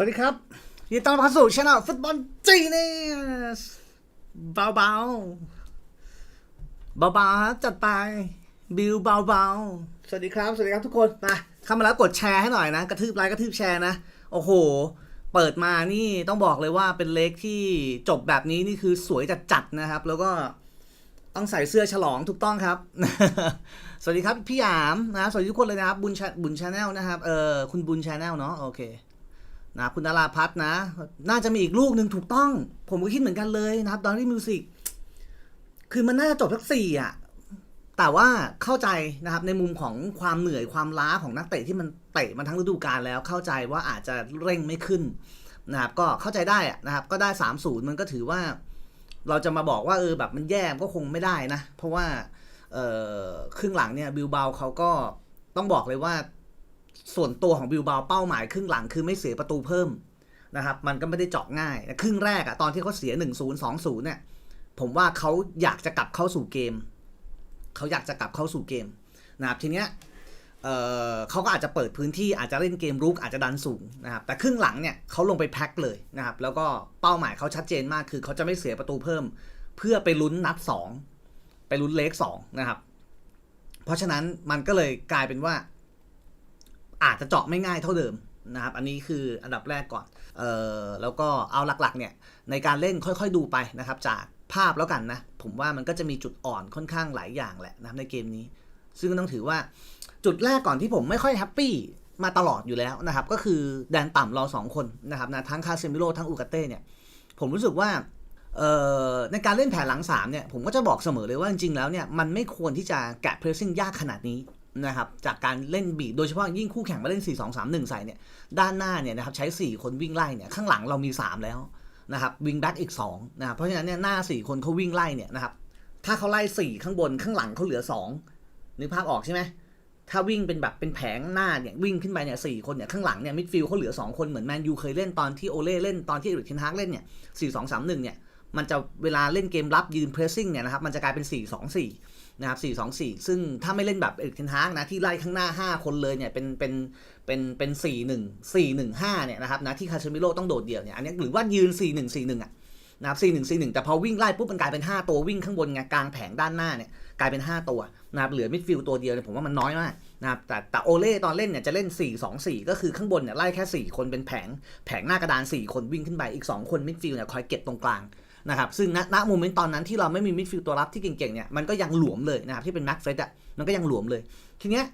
สวัสดีครับยินดีต้อนรับเข้าสู่ช่องฟุตบอลจีเนสเบาเบาเบาๆครับจัดไปบิวเบาๆสวัสดีครับ สวัสดีครับทุกคนมาเข้ามาแล้วกดแชร์ให้หน่อยนะ กระทืบไลค์กระทืบแชร์นะ โอ้โห เปิดมานี่ต้องบอกเลยว่าเป็นเล็กที่จบแบบนี้นี่คือสวยจัดๆนะครับ แล้วก็ต้องใส่เสื้อฉลองถูกต้องครับ สวัสดีครับพี่หยามนะสวัสดีทุกคนเลยนะครับบุญชาบุญชาแนลนะครับเออคุณบุญชาแนลเนาะโอเค นะคุณดาราพัฒน์นะ น่าจะมีอีกลูกหนึ่งถูกต้อง ผมก็คิดเหมือนกันเลยนะครับดอนนี่มิวสิกคือมันน่าจะจบสักสี่อะ แต่ว่าเข้าใจนะครับในมุมของความเหนื่อยความล้าของนักเตะที่มันเตะมาทั้งฤดูกาลแล้วเข้าใจว่าอาจจะเร่งไม่ขึ้นนะครับก็เข้าใจได้นะครับ ก็ได้สามศูนย์มันก็ถือว่า เราจะมาบอกว่าเออแบบมันแย่ก็คงไม่ได้นะ เพราะว่าเออครึ่งหลังเนี่ยบิลเบาเขาก็ต้องบอกเลยว่า ส่วนตัวของบิลบาเป้าหมายครึ่งหลังคือไม่เสียประตูเพิ่มนะครับ มันก็ไม่ได้เจาะง่าย ครึ่งแรกอะตอนที่เขาเสีย 1 0 2 0เนี่ย ผมว่าเขาอยากจะกลับเข้าสู่เกม เขาอยากจะกลับเข้าสู่เกมนะครับทีเนี้ยเอ่อเขาก็อาจจะเปิดพื้นที่อาจจะเล่นเกมรุกอาจจะดันสูงนะครับ แต่ครึ่งหลังเนี่ยเขาลงไปแพ็คเลยนะครับ แล้วก็เป้าหมายเขาชัดเจนมากคือเขาจะไม่เสียประตูเพิ่ม เพื่อไปลุ้นนัดสองไปลุ้นเลขสองนะครับ เพราะฉะนั้นมันก็เลยกลายเป็นว่า อาจจะเจาะไม่ง่ายเท่าเดิมนะครับ อันนี้คืออันดับแรกก่อน เอ่อ แล้วก็เอาหลักๆเนี่ยในการเล่นค่อยๆดูไปนะครับจากภาพแล้วกันนะ ผมว่ามันก็จะมีจุดอ่อนค่อนข้างหลายอย่างแหละนะครับในเกมนี้ ซึ่งต้องถือว่าจุดแรกก่อนที่ผมไม่ค่อยแฮปปี้มาตลอดอยู่แล้วนะครับ ก็คือแดนต่ำเราสองคนนะครับนะทั้งคาเซมิโลทั้งอูกาเต้เนี่ย ผมรู้สึกว่าในการเล่นแผนหลัง3เนี่ยผมก็จะบอกเสมอเลยว่าจริงๆแล้วเนี่ยมันไม่ควรที่จะแกะเพรสซิ่งยากขนาดนี้ นะครับจากการเล่นบีบโดยเฉพาะยิ่งคู่แข่งมาเล่น 4 2 3 1 ใส่เนี่ยด้านหน้าเนี่ยนะครับใช้ 4 คนวิ่งไล่เนี่ยข้างหลังเรามี 3 แล้วนะครับวิงแบ็กอีก2นะครับเพราะฉะนั้นเนี่ยหน้า 4 คนเขาวิ่งไล่เนี่ยนะครับถ้าเขาไล่ 4 ข้างบนข้างหลังเขาเหลือ 2 นึกภาพออกใช่ไหมถ้าวิ่งเป็นแบบเป็นแผงหน้าเนี่ยวิ่งขึ้นไปเนี่ยสคนเนี่ยข้างหลังเนี่ยมิดฟิลด์เขาเหลือ 2 คนเหมือนแมนยูเคยเล่นตอนที่โอเล่เล่นตอนที่เอริกเทนฮากเล่นเนี่ย4 2 3 1เนี่ยมันจะเวลาเล่นเกมรับยืนเพรสซิ่งเนี่ยนะครับมันจะกลายเป็น 4 2 4 นะครับ4 2 4 ซึ่งถ้าไม่เล่นแบบเอกเทนฮากนะที่ไล่ข้างหน้า 5 คนเลยเนี่ยเป็นเป็นเป็นเป็น4 1 4 1 5เนี่ยนะครับนะที่คาเชมิโลต้องโดดเดี่ยวเนี่ยอันนี้หรือว่ายืน 4 1 4 1 อะนะครับ4 1 4 1 แต่พอวิ่งไล่ปุ๊บมันกลายเป็น 5 ตัววิ่งข้างบนไงกลางแผงด้านหน้าเนี่ยกลายเป็น 5 ตัวนะครับเหลือมิดฟิลด์ตัวเดียวเนี่ยผมว่ามันน้อยมากนะครับแต่แต่โอเล่ตอนเล่นเนี่ยจะเล่น 4 2 4 ก็คือข้างบนเนี่ยไล่แค่ 4 คนเป็นแผง แผงหน้ากระดาน 4 คนวิ่งขึ้นไปอีก 2 คนมิดฟิลด์เนี่ยคอยเก็บตรงกลาง นะครับซึ่งณณโมเมนต์ตอนนั้นที่เราไม่มีมิดฟิลด์ตัวรับที่เก่งๆเนี่ยมันก็ยังหลวมเลยนะครับที่เป็นแม็กเฟรดอะมันก็ยังหลวมเลย ทีเนี้ย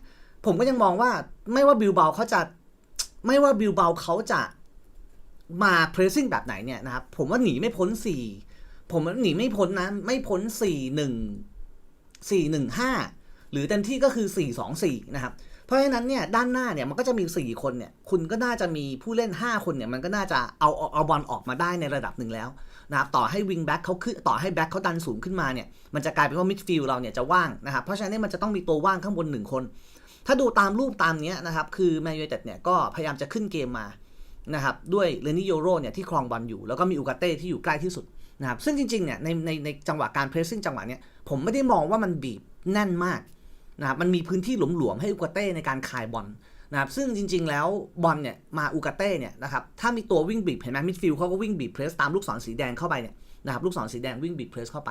ผมก็ยังมองว่าไม่ว่าบิลเบาเขาจะไม่ว่าบิลเบาเขาจะมาเพรสซิ่งแบบไหนเนี่ยนะครับผมว่าหนีไม่พ้นสี่ผมว่าหนีไม่พ้นนะไม่พ้นสี่หนึ่งสี่หนึ่งห้าหรือเต็มที่ก็คือสี่สองสี่นะครับ เพราะฉะนั้นเนี่ยด้านหน้าเนี่ยมันก็จะมี 4 คนเนี่ยคุณก็น่าจะมีผู้เล่น 5 คนเนี่ยมันก็น่าจะเอาเอาบอลออกมาได้ในระดับหนึ่งแล้วนะครับต่อให้วิงแบ็คเขาขึ้นต่อให้แบ็คเขาดันสูงขึ้นมาเนี่ยมันจะกลายเป็นว่ามิดฟิลด์เราเนี่ยจะว่างนะครับเพราะฉะนั้นมันจะต้องมีตัวว่างข้างบน 1 คน ถ้าดูตามรูปตามนี้นะครับคือแมนยูเต็ดเนี่ยก็พยายามจะขึ้นเกมมานะครับด้วยเลนิโยโรเนี่ยที่ครองบอลอยู่ แล้วก็มีอูกาเต้ที่อยู่ใกล้ที่สุดนะครับซึ่งจริงๆเนี่ยในในในจังหวะการเพรสซิ่งจังหวะเนี้ยผมไม่ได้มองว่ามันบีบแน่นมาก นะครับมันมีพื้นที่หลวมๆให้อูกาเต้ในการคายบอลนะครับซึ่งจริง ๆ แล้วบอลเนี่ยมาอูกาเต้เนี่ยนะครับถ้ามีตัววิ่งบีบเห็นไหมมิดฟิลด์เขาก็วิ่งบีบเพรสตามลูกศรสีแดงเข้าไปเนี่ยนะครับลูกศรสีแดงวิ่งบีบเพรสเข้าไป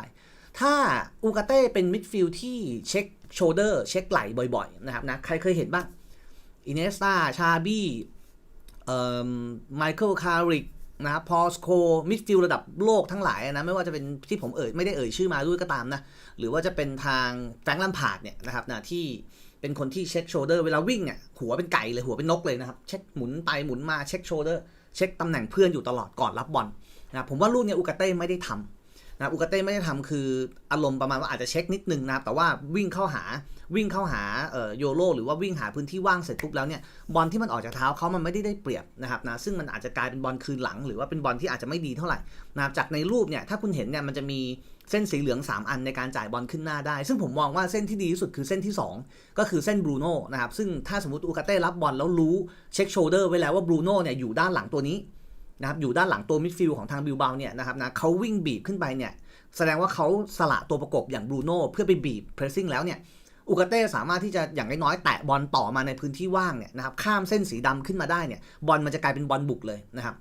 ถ้าอูกาเต้เป็นมิดฟิลด์ที่เช็คโชเดอร์เช็คไหลบ่อยๆนะครับนะใครเคยเห็นบ้างอินเนสตาชาบี้เอ่อไมเคิลคาริก นะครับพอสโคมิดฟิลระดับโลกทั้งหลายนะไม่ว่าจะเป็นที่ผมเอ่ยไม่ได้เอ่ยชื่อมาด้วยก็ตามนะ หรือว่าจะเป็นทางแฟรงค์ลัมพาร์ดเนี่ยนะครับนะที่เป็นคนที่เช็คโชเดอร์เวลาวิ่งเนี่ยหัวเป็นไก่เลยหัวเป็นนกเลยนะครับ เช็คหมุนไปหมุนมาเช็คโชเดอร์เช็คตำแหน่งเพื่อนอยู่ตลอดก่อนรับบอลนะผมว่าลูกเนี่ยอุกาเต้ไม่ได้ทำ นะอุกาเต้ไม่ได้ทำคืออารมณ์ประมาณว่าอาจจะเช็คนิดนึงนะแต่ว่าวิ่งเข้าหาวิ่งเข้าหาโยโรหรือว่าวิ่งหาพื้นที่ว่างเสร็จปุ๊บแล้วเนี่ยบอลที่มันออกจากเท้าเขามันไม่ได้ได้เปรียบนะครับนะซึ่งมันอาจจะกลายเป็นบอลคืนหลัง หรือว่าเป็นบอลที่อาจจะไม่ดีเท่าไหร่นะจากในรูปเนี่ยถ้าคุณเห็นเนี่ยมันจะมีเส้นสีเหลือง 3 อันในการจ่ายบอลขึ้นหน้าได้ ซึ่งผมมองว่าเส้นที่ดีที่สุดคือเส้นที่ 2 ก็คือเส้นบรูโน่นะครับซึ่งถ้าสมมติอูกาเต้รับบอลแล้วรู้เช็คโชเดอร์ไว้แล้วว่าบรูโน่เนี่ยอยู่ด้านหลังตัวนี้ นะครับอยู่ด้านหลังตัวมิดฟิลด์ของทางบิลเบาเนี่ยนะครับนะเขาวิ่งบีบขึ้นไปเนี่ยแสดงว่าเขาสละตัวประกบอย่างบรูโน่เพื่อไปบีบเพรสซิ่งแล้วเนี่ยอุกาเต้สามารถที่จะอย่างน้อยๆแตะบอลต่อมาในพื้นที่ว่างเนี่ยนะครับข้ามเส้นสีดำขึ้นมาได้เนี่ยบอลมันจะกลายเป็นบอลบุกเลยนะครับ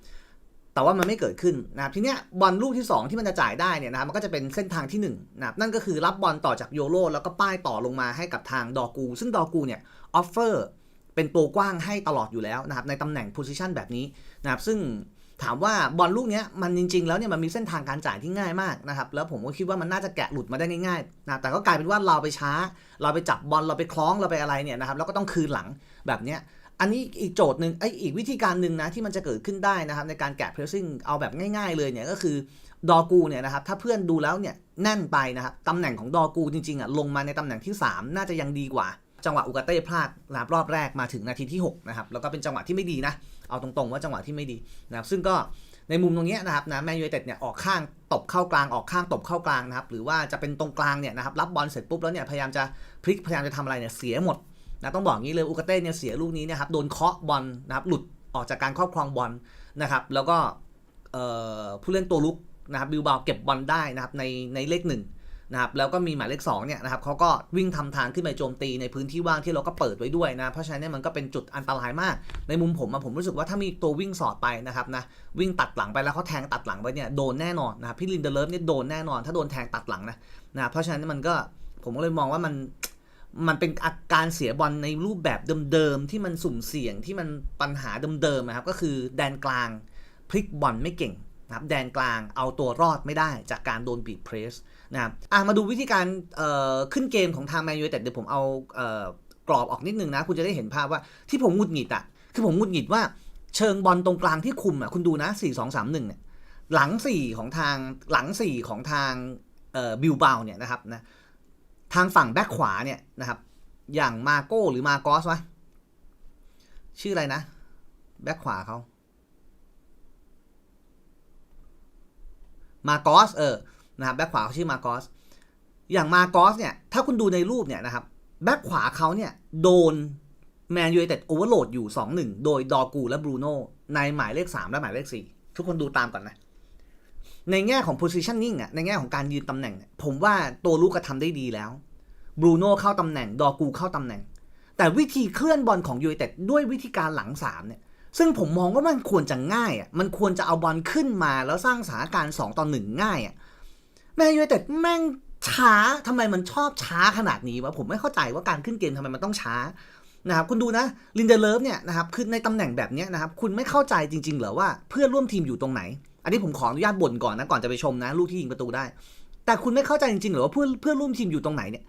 แต่ว่ามันไม่เกิดขึ้นนะครับทีเนี้ยบอลลูกที่ 2 ที่มันจะจ่ายได้เนี่ยนะครับมันก็จะเป็นเส้นทางที่1นะครับนั่นก็คือรับบอลต่อจากโยโรแล้วก็ป้ายต่อลงมาให้กับทางดอกู ซึ่งดอกูเนี่ยออฟเฟอร์เป็นตัวกว้างให้ตลอดอยู่แล้วนะครับในตำแหน่งโพซิชันแบบนี้นะครับซึ่ง ถามว่าบอลลูกนี้มันจริง ๆ แล้วเนี่ยมันมีเส้นทางการจ่ายที่ง่ายมากนะครับ แล้วผมก็คิดว่ามันน่าจะแกะหลุดมาได้ง่ายๆนะแต่ก็กลายเป็นว่าเราไปช้า เราไปจับบอลเราไปคล้องเราไปอะไรเนี่ยนะครับแล้วก็ต้องคืนหลังแบบเนี้ยอันนี้อีกโจทย์หนึ่งไอยอีกวิธีการหนึ่งนะที่มันจะเกิดขึ้นได้นะครับ ในการแกะเพรสซิ่งเอาแบบง่าย ๆ เลยเนี่ยก็คือดอกูเนี่ยนะครับถ้าเพื่อนดูแล้วเนี่ยแน่นไปนะครับตำแหน่งของดอกูจริงๆอะลงมาในตำแหน่งที่ 3 น่าจะยังดีกว่า จังหวะอุกาเต้พลาดนะครับรอบแรกมาถึงนาทีที่6นะครับแล้วก็เป็นจังหวะที่ไม่ดีนะเอาตรงๆว่าจังหวะที่ไม่ดีนะครับซึ่งก็ในมุมตรงนี้นะครับนะแมนยูไนเต็ดเนี่ยออกข้างตบเข้ากลางออกข้างตบเข้ากลางนะครับหรือว่าจะเป็นตรงกลางเนี่ยนะครับรับบอลเสร็จปุ๊บแล้วเนี่ยพยายามจะพลิกพยายามจะทำอะไรเนี่ยเสียหมดนะต้องบอกงี้เลยอุกาเต้เนี่ยเสียลูกนี้นะครับโดนเคาะบอลนะครับหลุดออกจากการครอบครองบอลนะครับแล้วก็ผู้เล่นตัวลุกนะครับบิลบาเก็บบอลได้นะครับในในเลขหนึ่ง นะครับแล้วก็มีหมายเลข2เนี่ยนะครับเขาก็วิ่งทำทางขึ้นไปโจมตีในพื้นที่ว่างที่เราก็เปิดไว้ด้วยนะเพราะฉะนั้นเนี่ยมันก็เป็นจุดอันตรายมาก ในมุมผมอะผมรู้สึกว่าถ้ามีตัววิ่งสอดไปนะครับนะวิ่งตัดหลังไปแล้วเขาแทงตัดหลังไปเนี่ยโดนแน่นอนนะครับพี่ลินเดเลิฟเนี่ยโดนแน่นอน ถ้าโดนแทงตัดหลังนะนะเพราะฉะนั้นมันก็ผมก็เลยมองว่ามันมันเป็นอาการเสียบอลในรูปแบบเดิมๆที่มันสุ่มเสี่ยงที่มันปัญหาเดิมๆนะครับก็คือแดนกลางพลิกบอลไม่เก่งนะครับแดนกลางเอาตัวรอดไม่ได้จากการโดนบีบเพรส นะครับอะมาดูวิธีการเอ่อขึ้นเกมของทางแมนยูแต่เดี๋ยวผมเอาเอ่อกรอบออกนิดนึงนะ คุณจะได้เห็นภาพว่าที่ผมหงุดหงิดอะคือผมหงุดหงิดว่าเชิงบอลตรงกลางที่คุมอะคุณดูนะ 4 2 3 1เนี่ยหลัง 4 ของทางหลัง 4 ของทางเอ่อบิลเบาเนี่ยนะครับนะทางฝั่งแบ็คขวาเนี่ยนะครับอย่างมาโก้หรือมาโกสวะชื่ออะไรนะ แบ็คขวาเขามาโกสเออ นะครับแบ็คขวาเขาชื่อมาโกสอย่างมาโกสเนี่ยถ้าคุณดูในรูปเนี่ยนะครับแบ็คขวาเขาเนี่ยโดนแมนยูไนเต็ดโอเวอร์โหลดอยู่ 2-1 โดยดอกูและบรูโน่ในหมายเลข 3 และหมายเลข 4 ทุกคนดูตามก่อนนะ ในแง่ของ positioning อะในแง่ของการยืนตำแหน่ง ผมว่าตัวลูกกระทำได้ดีแล้วบรูโน่เข้าตำแหน่ง ดอกูเข้าตำแหน่ง แต่วิธีเคลื่อนบอลของยูไนเต็ดด้วยวิธีการหลังสามเนี่ย ซึ่งผมมองว่ามันควรจะง่ายอะมันควรจะเอาบอลขึ้นมาแล้วสร้างสถานการณ์2ต่อ1ง่ายอะ แมนยูไนเต็ดแม่งช้าทำไมมันชอบช้าขนาดนี้วะผมไม่เข้าใจว่าการขึ้นเกมทำไมมันต้องช้านะครับคุณดูนะลินเดเลิฟเนี่ยนะครับคือในตำแหน่งแบบนี้นะครับคุณไม่เข้าใจจริง ๆ เหรอว่าเพื่อนร่วมทีมอยู่ตรงไหน อันนี้ผมขออนุญาตบ่นก่อนนะก่อนจะไปชมนะลูกที่ยิงประตูได้ แต่คุณไม่เข้าใจจริงๆเหรอว่าเพื่อนเพื่อนร่วมทีมอยู่ตรงไหนเนี่ย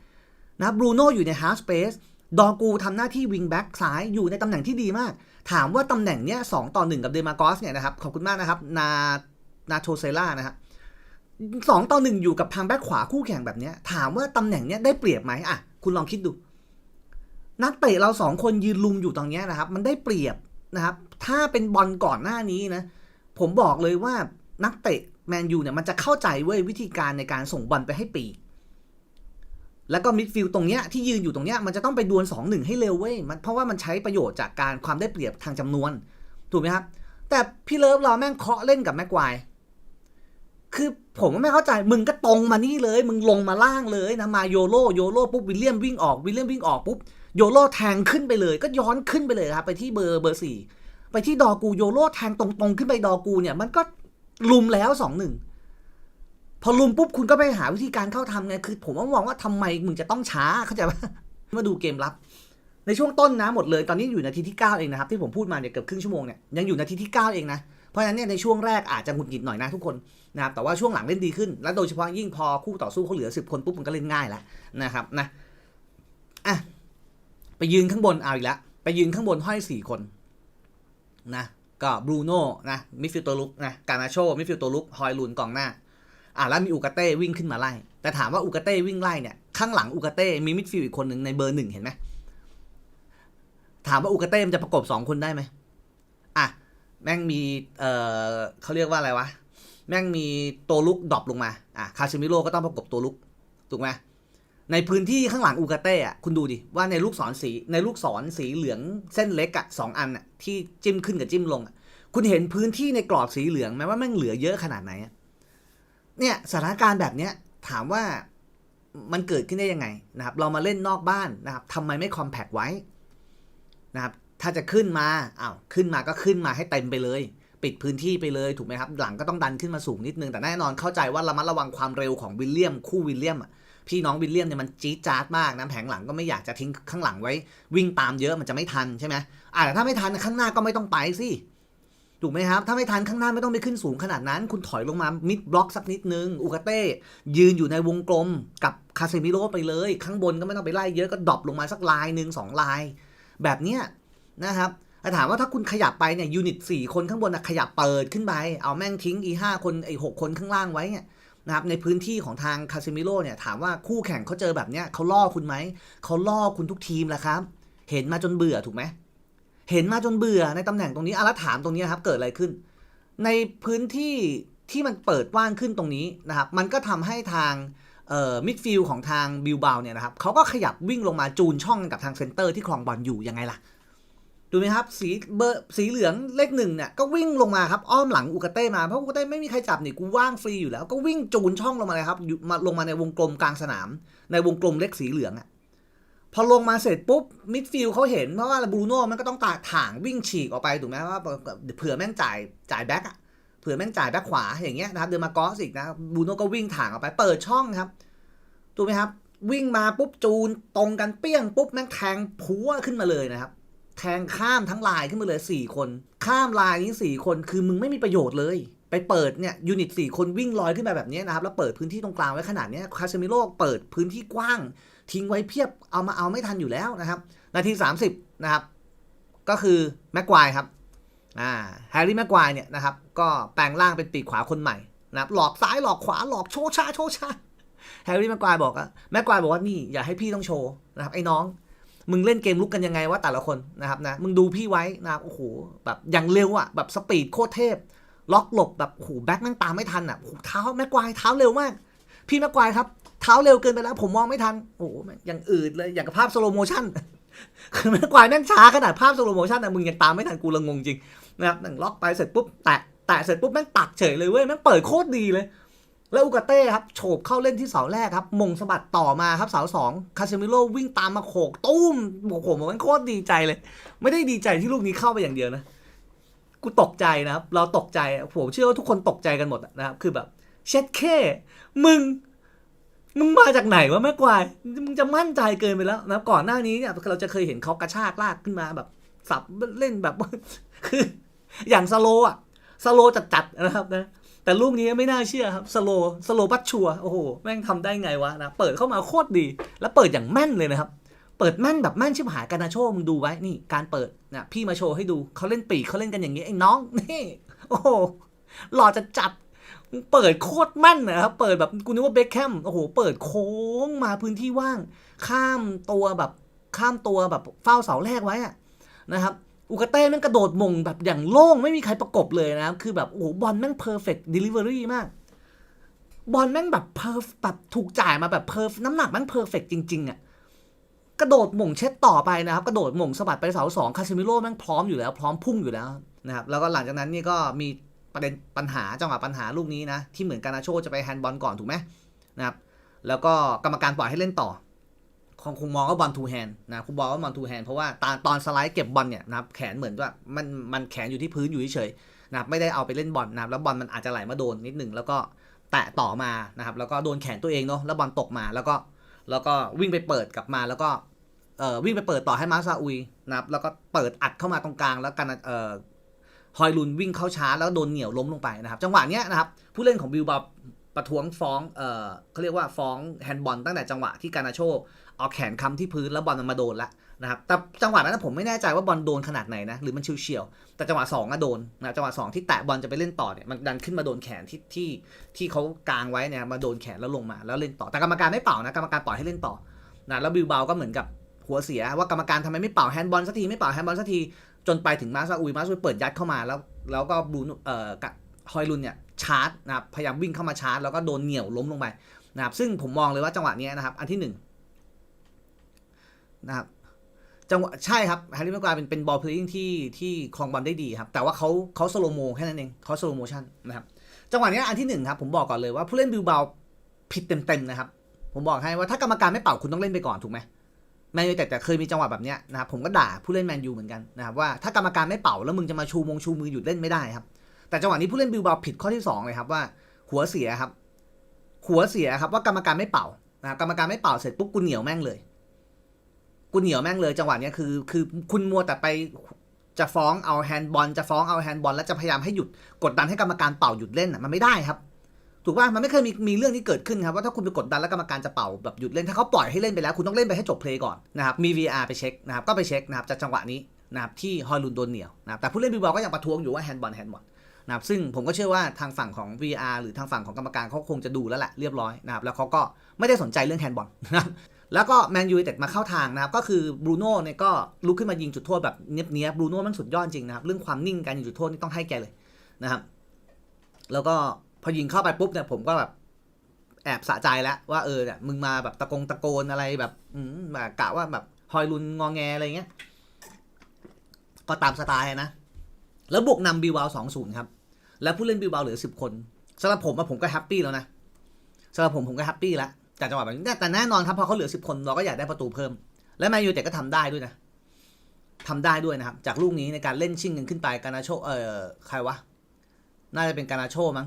นะบรูโน่อยู่ในฮาร์สเปซดอกูทำหน้าที่วิงแบ็กซ้ายอยู่ในตำแหน่งที่ดีมาก ถามว่าตำแหน่งเนี้ยสองต่อหนึ่งกับเดมากอสเนี่ยนะครับขอบคุณมากนะครับนานาโชเซล่านะครับ สองต่อหนึ่งอยู่กับทางแบ็กขวาคู่แข่งแบบเนี้ยถามว่าตำแหน่งเนี้ยได้เปรียบไหมอะคุณลองคิดดู นักเตะเราสองคนยืนลุมอยู่ตรงเนี้ยนะครับ มันได้เปรียบนะครับ ถ้าเป็นบอลก่อนหน้านี้นะ ผมบอกเลยว่านักเตะแมนยูเนี่ยมันจะเข้าใจเว้ยวิธีการในการส่งบอลไปให้ปีกแล้วก็มิดฟิลด์ตรงเนี้ยที่ยืนอยู่ตรงเนี้ยมันจะต้องไปดวล2 1ให้เร็วเว้ยมันเพราะว่ามันใช้ประโยชน์จากการความได้เปรียบทางจำนวน ถูกไหมครับ แต่พี่เลิฟเราแม่งเคาะเล่นกับแม็กควาย คือผมก็ไม่เข้าใจมึงก็ตรงมานี่เลย มึงลงมาล่างเลยนะมาโยโรโยโรปุ๊บวิลเลียมวิ่งออกวิลเลียมวิ่งออกปุ๊บโยโรแทงขึ้นไปเลย ก็ย้อนขึ้นไปเลยครับไปที่เบอร์เบอร์สี่ไปที่ดอกูโยโรแทงตรงๆ ขึ้นไปดอกูเนี่ยมันก็ลุมแล้วสองหนึ่งพอลุมปุ๊บคุณก็ไปหาวิธีการเข้าทำไง คือผมว่ามองว่าทำไมมึงจะต้องช้าเข้าใจปะมาดูเกมรับ ในช่วงต้นนะหมดเลยตอนนี้อยู่นาทีที่ 9 เองนะครับ ที่ผมพูดมาเนี่ยเกือบครึ่งชั่วโมงเนี่ยยังอยู่นาทีที่ 9 เองนะ เพราะฉะนั้นเนี่ยในช่วงแรกอาจจะหงุดหงิดหน่อยนะทุกคนนะครับแต่ว่าช่วงหลังเล่นดีขึ้น และโดยเฉพาะยิ่งพอคู่ต่อสู้เขาเหลือ 10 คนปุ๊บมันก็เล่นง่ายแล้วนะครับนะอะไปยืนข้างบนเอาอีกแล้วไปยืนข้างบนห้อยสี่คนนะก็บรูโน่นะมิดฟิลด์ตัวลุกนะการนาโชมิดฟิลด์ตัวลุกฮอยลูนกองหน้าอะแล้วมีอูกาเต้วิ่งขึ้นมาไล่ แต่ถามว่าอูกาเต้วิ่งไล่เนี่ยข้างหลังอูกาเต้มีมิดฟิลด์อีกคนหนึ่งในเบอร์หนึ่งเห็นไหมถามว่าอูกาเต้มันจะประกบสองคนได้ไหม แม่งมีเอ่อเขาเรียกว่าอะไรวะ แม่งมีตัวลุกดรอปลงมา อะ คาชิมิโร่ก็ต้องประกบตัวลุก ถูกไหมในพื้นที่ข้างหลังอูกาเต้อะคุณดูดิ ว่าในลูกศรสี ในลูกศรสีเหลืองเส้นเล็กอะสองอันอะที่จิ้มขึ้นกับจิ้มลงอะคุณเห็นพื้นที่ในกรอบสีเหลืองไหมว่าแม่งเหลือเยอะขนาดไหนเนี่ยสถานการณ์แบบเนี้ยถามว่ามันเกิดขึ้นได้ยังไงนะครับ เรามาเล่นนอกบ้านนะครับทำไมไม่คอมแพกไว้นะครับ ถ้าจะขึ้นมาอ้าวขึ้นมาก็ขึ้นมาให้เต็มไปเลย ปิดพื้นที่ไปเลยถูกไหมครับ หลังก็ต้องดันขึ้นมาสูงนิดนึง แต่แน่นอนเข้าใจว่าระมัดระวังความเร็วของวิลเลียม คู่วิลเลียมอะพี่น้องวิลเลียมเนี่ยมันจี๊ดจ๊าดมากนะแผงหลังก็ไม่อยากจะทิ้งข้างหลังไว้ วิ่งตามเยอะมันจะไม่ทันใช่ไหมอ่าแต่ถ้าไม่ทันข้างหน้าก็ไม่ต้องไปสิถูกไหมครับ ถ้าไม่ทันข้างหน้าไม่ต้องไปขึ้นสูงขนาดนั้น คุณถอยลงมามิดบล็อกสักนิดนึงอุกาเต้ยืนอยู่ในวงกลมกับคาเซมิโร่ไปเลย ข้างบนก็ไม่ต้องไปไล่เยอะก็ดรอปลงมาสักลายหนึ่งสองลาย แบบเนี้ย นะครับแต่ถามว่าถ้าคุณขยับไปเนี่ยยูนิตสี่คนข้างบนนะขยับเปิดขึ้นไป เอาแม่งทิ้งอีห้าคนไอหกคนข้างล่างไว้เนี่ยนะครับในพื้นที่ของทางคาเซมิโร่เนี่ยถามว่าคู่แข่งเขาเจอแบบเนี้ยเขาล่อคุณไหม เขาล่อคุณทุกทีมแหละครับ เห็นมาจนเบื่อถูกไหม เห็นมาจนเบื่อในตำแหน่งตรงนี้อะแล้วถามตรงนี้ครับเกิดอะไรขึ้น ในพื้นที่ที่มันเปิดกว้างขึ้นตรงนี้นะครับ มันก็ทำให้ทางมิดฟิลด์ของทางบิลบาวเนี่ยนะครับเขาก็ขยับวิ่งลงมาจูนช่องกับทางเซนเตอร์ที่คลองบอลอยู่ยังไงล่ะ ดูไหมครับสีเบอร์สีเหลืองเลขหนึ่งเนี่ยก็วิ่งลงมาครับอ้อมหลังอุกาเต้มาเพราะอุกาเต้ไม่มีใครจับนี่กูว่างฟรีอยู่แล้วก็วิ่งจูนช่องลงมาเลยครับมาลงมาในวงกลมกลางสนาม ในวงกลมเลขสีเหลืองอะพอลงมาเสร็จปุ๊บมิดฟิลเขาเห็นเพราะว่าบรูโน่มันก็ต้องตาถ่างวิ่งฉีกออกไปถูกไหมว่าเผื่อแม่งจ่ายจ่ายแบ็กอะเผื่อแม่งจ่ายแบ็กขวาอย่างเงี้ยนะครับเดินมากอสอีกนะบรูโน่ก็วิ่งถ่างออกไปเปิดช่องครับถูกไหมครับ วิ่งมาปุ๊บจูนตรงกันเปี้ยงปุ๊บแม่งแทงพัวขึ้นมาเลยนะครับ แทงข้ามทั้งลายขึ้นมาเลยสี่คน ข้ามลายนี้สี่คนคือมึงไม่มีประโยชน์เลย ไปเปิดเนี่ยยูนิตสี่คนวิ่งลอยขึ้นมาแบบนี้นะครับ แล้วเปิดพื้นที่ตรงกลางไว้ขนาดนี้คาเซมิโร่เปิดพื้นที่กว้าง ทิ้งไว้เพียบเอามาเอาไม่ทันอยู่แล้วนะครับ นาที 30 นะครับ ก็คือแม็กควายครับอ่าแฮร์รี่แม็กควายเนี่ยนะครับก็แปลงร่างเป็นปีกขวาคนใหม่นะครับหลอกซ้ายหลอกขวาหลอกโชว์ชาโชว์ชาแฮร์รี่แม็กควายบอกอะแม็กควายบอกว่านี่อย่าให้พี่ต้องโชว์นะครับไอ้น้อง มึงเล่นเกมลุกกันยังไงว่าแต่ละคนนะครับนะมึงดูพี่ไว้นะครับโอ้โหแบบอย่างเร็วอะแบบสปีดโคตรเทพ ล็อกหลบแบบโอ้โหแบ็คแม่งตามไม่ทันอะโอ้โหเท้าแม็กควายเท้าเร็วมาก พี่แม็กควายครับเท้าเร็วเกินไปแล้วผมมองไม่ทันโอ้โหอย่างอื่นเลยอย่างกับภาพสโลโมชั่นคือแม่งกวายแม่งช้าขนาดภาพสโลโมชั่นนะมึงยังตามไม่ทันกูละงงจริงนะครับนั่งล็อกไปเสร็จปุ๊บแตะแตะเสร็จปุ๊บแม่งตัดเฉยเลยเว้ยแม่งเปิดโคตรดีเลย แล้วอุกาเต้ครับโฉบเข้าเล่นที่เสาแรกครับ มงสะบัดต่อมาครับเสาสองคาเซมิโร่วิ่งตามมาโขกตุ้มโอ้โหมันโคตรดีใจเลย ไม่ได้ดีใจที่ลูกนี้เข้าไปอย่างเดียวนะ กูตกใจนะครับ เราตกใจผมเชื่อว่าทุกคนตกใจกันหมดนะครับคือแบบเช็ดแค่มึงมึงมาจากไหนวะแม่กวายมึงจะมั่นใจเกินไปแล้วนะก่อนหน้านี้เนี่ยเราจะเคยเห็นเขากระชากลากขึ้นมาแบบ สับเล่นแบบคืออย่างสโลอะสโลจัดๆนะครับนะ แต่ลูกนี้ไม่น่าเชื่อครับสโลสโลปัดชัวโอ้โหแม่งทำได้ไงวะนะเปิดเข้ามาโคตรดี แล้วเปิดอย่างแม่นเลยนะครับ เปิดแม่นแบบแม่นชิบหายกานาโชมึงดูไว้นี่การเปิดนะพี่มาโชว์ให้ดูเขาเล่นปีกเขาเล่นกันอย่างนี้ไอ้น้องนี่โอ้โหหล่อจะจัดเปิดโคตรแม่นนะครับ เปิดแบบกูนึกว่าเบคแคม โอ้โห เปิดโค้งมาพื้นที่ว่าง ข้ามตัวแบบ ข้ามตัวแบบเฝ้าเสาแรกไว้อะนะครับ อุกาเต้แม่งกระโดดมงแบบอย่างโล่งไม่มีใครประกบเลยนะครับคือแบบโอ้โหบอลแม่งเพอร์เฟกต์เดลิเวอรี่มาก บอลแม่งแบบเพอร์แบบถูกจ่ายมาแบบเพอร์น้ำหนักแม่งเพอร์เฟกต์จริงๆอะกระโดดหม่งเช็ดต่อไปนะครับ กระโดดหม่งสะบัดไปเสาสองคาซิมิโร่แม่งพร้อมอยู่แล้ว พร้อมพุ่งอยู่แล้วนะครับแล้วก็หลังจากนั้นนี่ก็มีประเด็นปัญหาจังหวะปัญหาลูกนี้นะ ที่เหมือนกานาโชจะไปแฮนด์บอลก่อนถูกไหมนะครับแล้วก็กรรมการปล่อยให้เล่นต่อ คงคงมองว่าบอลทูแฮนด์นะคงบอกว่าบอลทูแฮนด์เพราะว่าตอนตอนสไลด์เก็บบอลเนี่ยนะครับแขนเหมือนว่ามันมันแขนอยู่ที่พื้นอยู่เฉยๆนะครับไม่ได้เอาไปเล่นบอลนะครับแล้วบอลมันอาจจะไหลมาโดนนิดหนึ่งแล้วก็แตะต่อมานะครับแล้วก็โดนแขนตัวเองเนาะแล้วบอลตกมาแล้วก็แล้วก็วิ่งไปเปิดกลับมาแล้วก็เอ่อวิ่งไปเปิดต่อให้มาซาอุยนะครับแล้วก็เปิดอัดเข้ามาตรงกลางแล้วกันเอ่อฮอยลุนวิ่งเข้าช้าแล้วโดนเหนี่ยวล้มลงไปนะครับ จังหวะเนี้ยนะครับผู้เล่นของบิลบาประท้วงฟ้องเอ่อเขาเรียกว่าฟ้องแฮนด์บอลตั้งแต่จังหวะที่การนาโช เอาแขนค้ำที่พื้นแล้วบอลมันมาโดนละนะครับแต่จังหวะนั้นผมไม่แน่ใจว่าบอลโดนขนาดไหนนะหรือมันเฉียวๆแต่จังหวะสองอะโดนนะจังหวะสองที่แตะบอลจะไปเล่นต่อเนี่ยมันดันขึ้นมาโดนแขนที่ที่ที่เขากางไว้เนี่ยมาโดนแขนแล้วลงมาแล้วเล่นต่อแต่กรรมการไม่เป่านะกรรมการปล่อยให้เล่นต่อนะแล้วบิลบาก็เหมือนกับหัวเสียว่ากรรมการทำไมไม่เป่าแฮนด์บอลสักทีไม่เป่าแฮนด์บอลสักทีจนไปถึงมาซาอุยมาซาอุยเปิดยัดเข้ามาแล้ว แล้วก็บรูนเอ่อกับฮอยลุนเนี่ยชาร์จนะครับพยายามวิ่งเข้ามาชาร์จแล้วก็โดนเหนี่ยวล้มลงไปนะครับซึ่งผมมองเลยว่าจังหวะนี้นะครับอันที่ห นะครับจังหวะใช่ครับแฮร์รี่แม็กควายเป็นเป็นบอลเพลย์ที่ที่คลองบอลได้ดีครับ แต่ว่าเขาเขาสโลโมแค่นั้นเองเขาสโลโมชันนะครับจังหวะนี้อันที่หนึ่งครับผมบอกก่อนเลยว่าผู้เล่นบิลบาผิดเต็มๆนะครับ ผมบอกให้ว่าถ้ากรรมการไม่เป่าคุณต้องเล่นไปก่อนถูกไหมแมนยูแต่แต่เคยมีจังหวะแบบเนี้ยนะครับผมก็ด่าผู้เล่นแมนยูเหมือนกันนะครับว่าถ้ากรรมการไม่เป่าแล้วมึงจะมาชูมงชูมือหยุดเล่นไม่ได้ครับแต่จังหวะนี้ผู้เล่นบิลบาผิดข้อที่สองเลยครับว่าหัวเสียครับหัวเสียครับว่ากรรมการไม่เป่านะครับกรรมการไม่เป่าเสร็จปุ๊บกูเหนียวแม่งเลย กูเหนียวแม่งเลยจังหวะเนี้ยคือ คือคุณมัวแต่ไปจะฟ้องเอาแฮนด์บอลจะฟ้องเอาแฮนด์บอลแล้วจะพยายามให้หยุดกดดันให้กรรมการเป่าหยุดเล่นอะมันไม่ได้ครับ ถูกป่ะมันไม่เคยมีมีเรื่องนี้เกิดขึ้นครับว่าถ้าคุณไปกดดันแล้วกรรมการจะเป่าแบบหยุดเล่นถ้าเขาปล่อยให้เล่นไปแล้ว คุณต้องเล่นไปให้จบเพลย์ก่อนนะครับมี VR ไปเช็คนะครับก็ไปเช็คนะครับจากจังหวะนี้นะครับที่ฮอยลุนโดนเหนียวนะครับแต่ผู้เล่นบิบอลก็ยังประท้วงอยู่ว่าแฮนด์บอลแฮนด์บอลนะครับซึ่งผมก็เชื่อว่าทางฝั่งของ VR หรือทางฝั่งของกรรมการเขาคงจะดูแล้วแหละเรียบร้อยนะครับแล้วเขาก็ไม่ได้สนใจเรื่องแฮนด์บอลนะครับ แล้วก็แมนยูเต็ดมาเข้าทางนะครับ ก็คือบรูโน่เนี่ยก็ลุกขึ้นมายิงจุดโทษแบบเนี้ยบๆบรูโน่มันสุดยอดจริงนะครับ เรื่องความนิ่งการยิงจุดโทษนี่ต้องให้แกเลยนะครับ แล้วก็พอยิงเข้าไปปุ๊บเนี่ยผมก็แบบแอบสะใจแล้วว่าเออเนี่ยมึงมาแบบตะกงตะโกนอะไรแบบ อืมแบบกะว่าแบบฮอยลุนงอแงอะไรเงี้ย ก็ตามสไตล์นะ แล้วบวกนำบิวบาสองศูนย์ครับ แล้วผู้เล่นบิวบาเหลือสิบคนสำหรับผมอะผมก็แฮปปี้แล้วนะสำหรับผมผมก็แฮปปี้แล้ว จากจังหวะแบบนี้แต่แน่นอนครับพอเขาเหลือสิบคนเราก็อยากได้ประตูเพิ่ม และแมนยูแต่ก็ทำได้ด้วยนะทำได้ด้วยนะครับ จากลูกนี้ในการเล่นชิงกันขึ้นไปการนาโชเออใครวะ น่าจะเป็นการนาโชมั้ง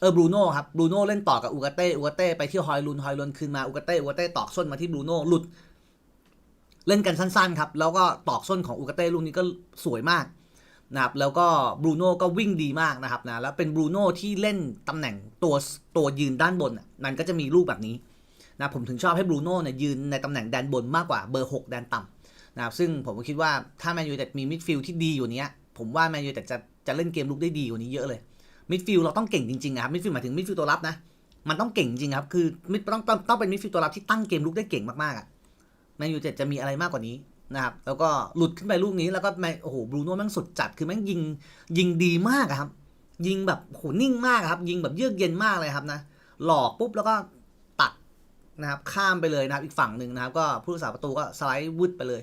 เออบรูโน่ครับบรูโน่เล่นต่อกับอูกาเต้อูกาเต้ไปที่ฮอยลุนฮอยลุนคืนมาอูกาเต้อูกาเต้ตอกส้นมาที่บรูโน่หลุด เล่นกันสั้นๆครับแล้วก็ตอกส้นของอูกาเต้ลูกนี้ก็สวยมากนะครับแล้วก็บรูโน่ก็วิ่งดีมากนะครับนะแล้วเป็นบรูโน่ที่เล่นตำแหน่งตัวตัวยืนด้านบนอะมันก็จะมีลูกแบบนี้ นะผมถึงชอบให้บรูโน่เนี่ยยืนในตำแหน่งแดนบนมากกว่าเบอร์ 6 แดนต่ำนะครับซึ่งผมก็คิดว่าถ้าแมนยูแต่มีมิดฟิลด์ที่ดีอยู่เนี้ยผมว่าแมนยูแต่จะจะเล่นเกมลุกได้ดีกว่านี้เยอะเลยมิดฟิลด์เราต้องเก่งจริงๆครับมิดฟิลด์หมายถึงมิดฟิลด์ตัวรับนะมันต้องเก่งจริงครับคือมิดต้องต้องต้องเป็นมิดฟิลด์ตัวรับที่ตั้งเกมลุกได้เก่งมากๆอะแมนยูเต็ดจะมีอะไรมากกว่านี้นะครับแล้วก็หลุดขึ้นไปลูกนี้แล้วก็แมโอ้โหบรูโน่แม่งสุดจัดคือแม่งยิงยิงดีมากครับ ยิงแบบโหนิ่งมากครับ ยิงแบบเยือกเย็นมากเลยครับนะหลอกปุ๊บแล้วก็ นะครับข้ามไปเลยนะครับอีกฝั่งหนึ่งนะครับ ก็ผู้รักษาประตูก็สไลด์วืดไปเลย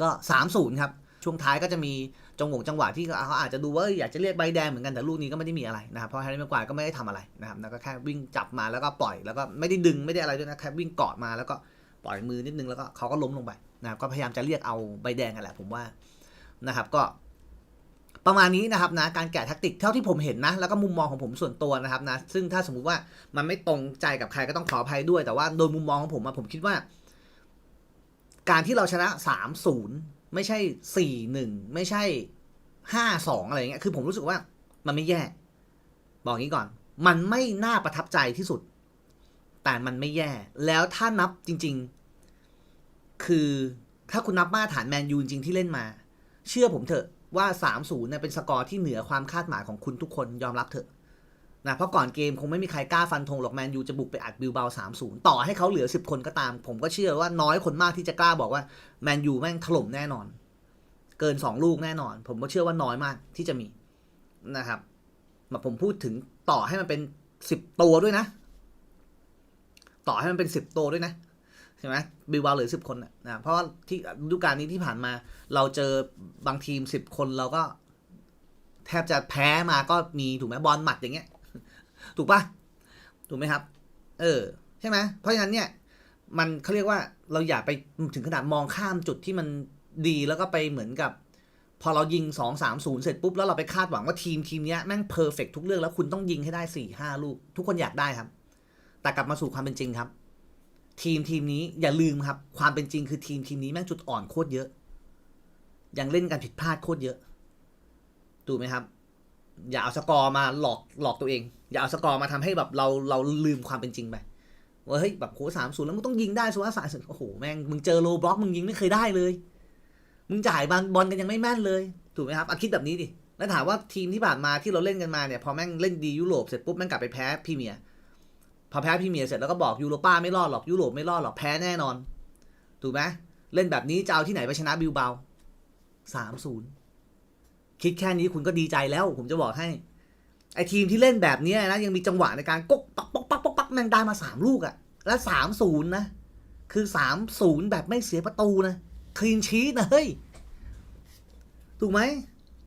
ก็สามศูนย์ครับ ช่วงท้ายก็จะมีจังหวงจังหวะที่เขาอาจจะดูว่าอยากจะเรียกใบแดงเหมือนกันแต่ลูกนี้ก็ไม่ได้มีอะไรนะครับเพราะแฮร์รี่แม็กควายก็ไม่ได้ทำอะไรนะครับแล้วก็แค่วิ่งจับมาแล้วก็ปล่อยแล้วก็ไม่ได้ดึงไม่ได้อะไรด้วยนะแค่วิ่งเกาะมาแล้วก็ปล่อยมือนิดนึงแล้วก็เขาก็ล้มลงไปนะครับก็พยายามจะเรียกเอาใบแดงกันแหละผมว่านะครับก็ ประมาณนี้นะครับนะการแกะแท็กติกเท่าที่ผมเห็นนะ แล้วก็มุมมองของผมส่วนตัวนะครับนะซึ่งถ้าสมมุติว่ามันไม่ตรงใจกับใครก็ต้องขออภัยด้วย แต่ว่าโดยมุมมองของผมผมคิดว่า การที่เราชนะสามศูนย์ไม่ใช่สี่หนึ่งไม่ใช่ห้าสองอะไรอย่างเงี้ยคือผมรู้สึกว่ามันไม่แย่ บอกงี้ก่อน มันไม่น่าประทับใจที่สุด แต่มันไม่แย่ แล้วถ้านับจริง ๆ คือถ้าคุณนับมาตรฐานแมนยูจริงที่เล่นมา เชื่อผมเถอะ ว่า 3-0เนี่ยเป็นสกอร์ที่เหนือความคาดหมายของคุณทุกคนยอมรับเถอะนะเพราะก่อนเกมคงไม่มีใครกล้าฟันธงหรอกแมนยูจะบุกไปอัดบิลเบา3-0 ต่อให้เขาเหลือ 10 คนก็ตาม ผมก็เชื่อว่าน้อยคนมากที่จะกล้าบอกว่าแมนยูแม่งถล่มแน่นอน เกิน 2 ลูกแน่นอน ผมก็เชื่อว่าน้อยมากที่จะมีนะครับมาผมพูดถึงต่อให้มันเป็น 10 ตัวด้วยนะ ต่อให้มันเป็น 10 ตัวด้วยนะ ใช่ไหมบิลบาเหลือสิบคนนะเพราะว่าที่ฤดูกาลนี้ที่ผ่านมา เราเจอบางทีมสิบคนเราก็ แทบจะแพ้มาก็มีถูกไหมบอลหมัดอย่างเงี้ย ถูกปะถูกไหมครับ เออ ใช่ไหมเพราะฉะนั้นเนี่ย มันเขาเรียกว่าเราอย่าไปถึงขนาดมองข้ามจุดที่มันดีแล้วก็ไปเหมือนกับ พอเรายิงสองสามศูนย์เสร็จปุ๊บแล้วเราไปคาดหวังว่าทีมทีมนี้แม่งเพอร์เฟกทุกเรื่องแล้วคุณต้องยิงให้ได้สี่ห้าลูก ทุกคนอยากได้ครับ แต่กลับมาสู่ความเป็นจริงครับ ทีมทีมนี้อย่าลืมครับ ความเป็นจริงคือทีมทีมนี้แม่งจุดอ่อนโคตรเยอะ ยังเล่นกันผิดพลาดโคตรเยอะถูกไหมครับ อย่าเอาสกอร์มาหลอกหลอกตัวเอง อย่าเอาสกอร์มาทำให้แบบเราเราลืมความเป็นจริงไปว่าเฮ้ยแบบโหสามศูนย์แล้วมึงต้องยิงได้สุวาสายโอ้โหแม่งมึงเจอโลบล็อกมึงยิงไม่เคยได้เลย มึงจ่ายบอลบอลกันยังไม่แม่นเลยถูกไหมครับอะคิดแบบนี้ดิแล้วถามว่าทีมที่ผ่านมาที่เราเล่นกันมาเนี่ยพอแม่งเล่นดียุโรปเสร็จปุ๊บแม่งกลับไปแพ้พรีเมียร์ พอแพ้พรีเมียร์เสร็จแล้วก็บอกยูโรป้าไม่รอดหรอกยุโรปไม่รอดหรอกแพ้แน่นอน ถูกไหมเล่นแบบนี้จะเอาที่ไหนไปชนะบิลเบาสามศูนย์คิดแค่นี้คุณก็ดีใจแล้ว ผมจะบอกให้ ไอทีมที่เล่นแบบนี้นะ ยังมีจังหวะในการกกปักปักปักปกปักแม่งได้มาสามลูกอะและสามศูนย์นะ คือสามศูนย์แบบไม่เสียประตูนะคลีนชีตนะเฮ้ย ถูกไหม